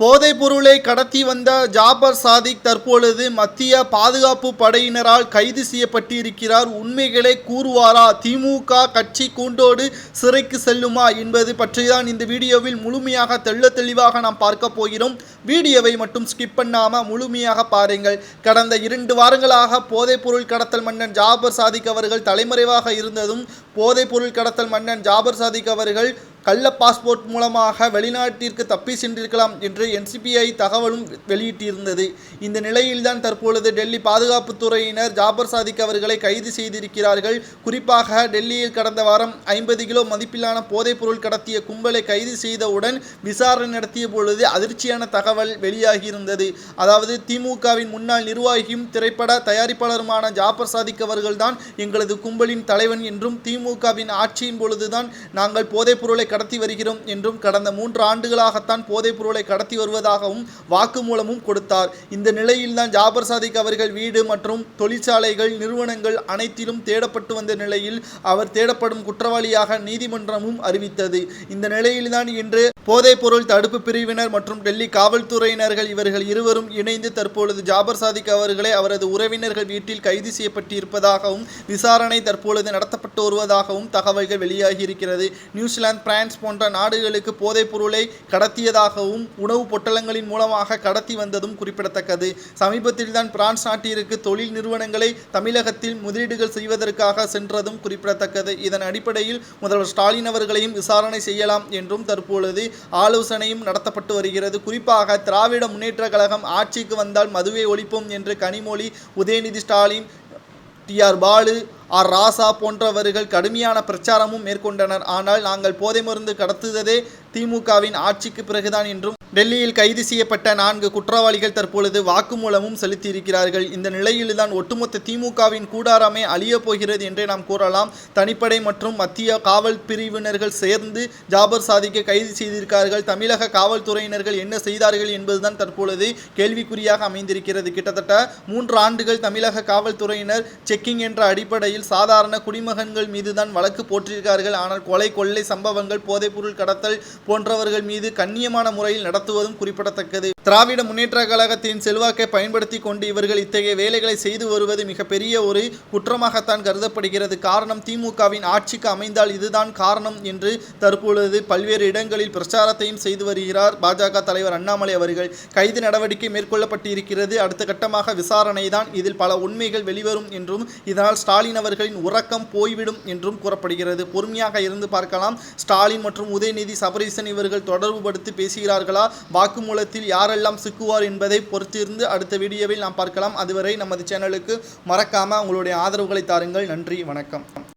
போதைப் பொருளை கடத்தி வந்த ஜாபர் சாதிக் தற்பொழுது மத்திய பாதுகாப்பு படையினரால் கைது செய்யப்பட்டிருக்கிறார். உண்மைகளை கூறுவாரா? திமுக கட்சி கூண்டோடு சிறைக்கு செல்லுமா என்பது பற்றிதான் இந்த வீடியோவில் முழுமையாக தெள்ள தெளிவாக நாம் பார்க்க போகிறோம். வீடியோவை மட்டும் ஸ்கிப் பண்ணாமல் முழுமையாக பாருங்கள். கடந்த இரண்டு வாரங்களாக போதைப் பொருள் கடத்தல் மன்னன் ஜாபர் சாதிக் அவர்கள் தலைமறைவாக இருந்ததும் போதைப் பொருள் கடத்தல் மன்னன் ஜாபர் சாதிக் அவர்கள் கள்ள பாஸ்போர்ட் மூலமாக வெளிநாட்டிற்கு தப்பி சென்றிருக்கலாம் என்று என்சிபிஐ தகவலும் வெளியிட்டிருந்தது. இந்த நிலையில்தான் தற்பொழுது டெல்லி பாதுகாப்புத்துறையினர் ஜாபர் சாதிக் அவர்களை கைது செய்திருக்கிறார்கள். குறிப்பாக டெல்லியில் கடந்த வாரம் ஐம்பது கிலோ மதிப்பிலான போதைப் பொருள் கடத்திய கும்பலை கைது செய்தவுடன் விசாரணை நடத்திய பொழுது அதிர்ச்சியான தகவல் வெளியாகியிருந்தது. அதாவது திமுகவின் முன்னாள் நிர்வாகியும் திரைப்பட தயாரிப்பாளருமான ஜாபர் சாதிக் அவர்கள்தான் எங்களது கும்பலின் தலைவன் என்றும் திமுகவின் ஆட்சியின் பொழுதுதான் நாங்கள் போதைப் பொருளை கடத்தி வருகிறோம் என்றும் கடந்த மூன்று ஆண்டுகளாகத்தான் போதைப் பொருளை கடத்தி வருவதாகவும் வாக்குமூலமும் கொடுத்தார். இந்த நிலையில்தான் ஜாபர் சாதிக் அவர்கள் வீடு மற்றும் தொழிற்சாலைகள் நிறுவனங்கள் அனைத்திலும் தேடப்பட்டு வந்த நிலையில் அவர் தேடப்படும் குற்றவாளியாக நீதிமன்றமும் அறிவித்தது. இந்த நிலையில்தான் இன்று போதைப் பொருள் தடுப்பு பிரிவினர் மற்றும் டெல்லி காவல்துறையினர்கள் இவர்கள் இருவரும் இணைந்து தற்பொழுது ஜாபர் சாதிக் அவர்களை அவரது உறவினர்கள் வீட்டில் கைது செய்யப்பட்டிருப்பதாகவும் விசாரணை தற்பொழுது நடத்தப்பட்டு வருவதாகவும் தகவல்கள் வெளியாகி இருக்கிறது. நியூசிலாந்து பிரான்ஸ் போன்ற நாடுகளுக்கு போதைப் பொருளை கடத்தியதாகவும் உணவு பொட்டலங்களின் மூலமாக கடத்தி வந்ததும் குறிப்பிடத்தக்கது. சமீபத்தில்தான் பிரான்ஸ் நாட்டிற்கு தொழில் நிறுவனங்களை தமிழகத்தில் முதலீடுகள் செய்வதற்காக சென்றதும் குறிப்பிடத்தக்கது. இதன் அடிப்படையில் முதல்வர் ஸ்டாலின் அவர்களையும் விசாரணை செய்யலாம் என்றும் தற்பொழுது ஆலோசனையும் நடத்தப்பட்டு வருகிறது. குறிப்பாக திராவிட முன்னேற்ற கழகம் ஆட்சிக்கு வந்தால் மதுவை ஒழிப்போம் என்று Kanimozhi Udhayanidhi Stalin T R Baalu R Raja போன்றவர்கள் கடுமையான பிரச்சாரமும் மேற்கொண்டனர். ஆனால் நாங்கள் போதை மருந்து கடத்துவதே திமுகவின் ஆட்சிக்கு பிறகுதான் என்றும் டெல்லியில் கைது செய்யப்பட்ட நான்கு குற்றவாளிகள் தற்பொழுது வாக்குமூலமும் செலுத்தியிருக்கிறார்கள். இந்த நிலையில்தான் ஒட்டுமொத்த திமுகவின் கூடாரமே அழியப் போகிறது என்றே நாம் கூறலாம். தனிப்படை மற்றும் மத்திய காவல் பிரிவினர்கள் சேர்ந்து ஜாபர் சாதிக்கை கைது செய்திருக்கிறார்கள். தமிழக காவல்துறையினர்கள் என்ன செய்தார்கள் என்பதுதான் தற்பொழுது கேள்விக்குறியாக அமைந்திருக்கிறது. கிட்டத்தட்ட மூன்று ஆண்டுகள் தமிழக காவல்துறையினர் செக்கிங் என்ற அடிப்படையில் சாதாரண குடிமகன்கள் மீதுதான் வழக்கு போட்டிருக்கிறார்கள். ஆனால் கொலை கொள்ளை சம்பவங்கள் போதைப்பொருள் கடத்தல் போன்றவர்கள் மீது கண்ணியமான முறையில் நடத்துவதும் குறிப்பிடத்தக்கது. திராவிட முன்னேற்ற கழகத்தின் செல்வாக்கை பயன்படுத்தி கொண்டு இவர்கள் இத்தகைய வேலைகளை செய்து வருவது மிகப்பெரிய ஒரு குற்றமாகத்தான் கருதப்படுகிறது. காரணம் திமுகவின் ஆட்சிக்கு அமைந்தால் இதுதான் காரணம் என்று தற்பொழுது பல்வேறு இடங்களில் பிரச்சாரத்தையும் செய்து வருகிறார் பாஜக தலைவர் அண்ணாமலை அவர்கள். கைது நடவடிக்கை மேற்கொள்ளப்பட்டு இருக்கிறது அடுத்த கட்டமாக விசாரணை தான் இதில் பல உண்மைகள் வெளிவரும் என்றும் இதனால் ஸ்டாலின் அவர்களின் உறக்கம் போய்விடும் என்றும் கூறப்படுகிறது. பொறுமையாக இருந்து பார்க்கலாம். ஸ்டாலின் மற்றும் உதயநிதி சபரீசன் இவர்கள் தொடர்புபடுத்தி பேசுகிறார்களா? வாக்குமூலத்தில் யாரெல்லாம் சிக்குவார் என்பதை பொறுத்திருந்து அடுத்த வீடியோவில் நாம் பார்க்கலாம். அதுவரை நமது சேனலுக்கு மறக்காம உங்களுடைய ஆதரவுகளை தாருங்கள். நன்றி வணக்கம்.